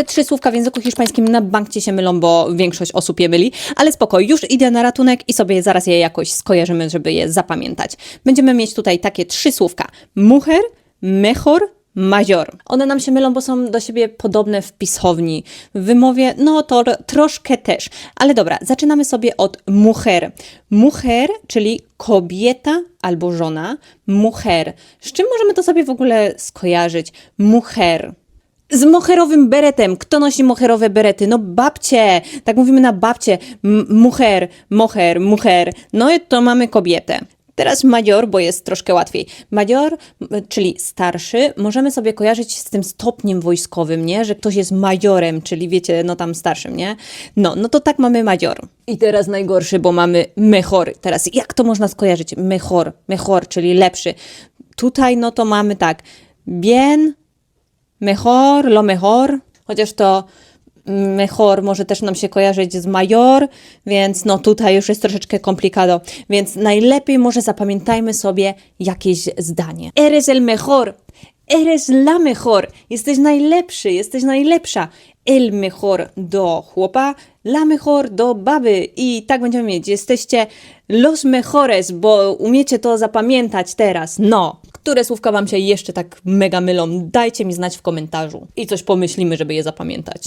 Te trzy słówka w języku hiszpańskim na bank ci się mylą, bo większość osób je myli, ale spoko, już idę na ratunek i sobie zaraz je jakoś skojarzymy, żeby je zapamiętać. Będziemy mieć tutaj takie trzy słówka. Mujer, mejor, Major. One nam się mylą, bo są do siebie podobne w pisowni. W wymowie, no to troszkę też. Ale dobra, zaczynamy sobie od mujer. Mujer, czyli kobieta albo żona. Mujer. Z czym możemy to sobie w ogóle skojarzyć? Mujer. Z moherowym beretem. Kto nosi moherowe berety? No babcie. Tak mówimy na babcie. M- Mucher, moher, mucher. No i to mamy kobietę. Teraz major, bo jest troszkę łatwiej. Major, czyli starszy, możemy sobie kojarzyć z tym stopniem wojskowym, nie? Że ktoś jest majorem, czyli wiecie, no tam starszym, nie? No, no to tak mamy major. I teraz najgorszy, bo mamy mejor. Teraz jak to można skojarzyć? Mejor, mejor, czyli lepszy. Tutaj no to mamy tak. Bien, mejor, lo mejor, chociaż to mejor może też nam się kojarzyć z major, więc no tutaj już jest troszeczkę komplikado, więc najlepiej może zapamiętajmy sobie jakieś zdanie. Eres el mejor, eres la mejor, jesteś najlepszy, jesteś najlepsza. El mejor do chłopa, la mejor do baby i tak będziemy mieć. Jesteście los mejores, bo umiecie to zapamiętać teraz. No, które słówka Wam się jeszcze tak mega mylą? Dajcie mi znać w komentarzu i coś pomyślimy, żeby je zapamiętać.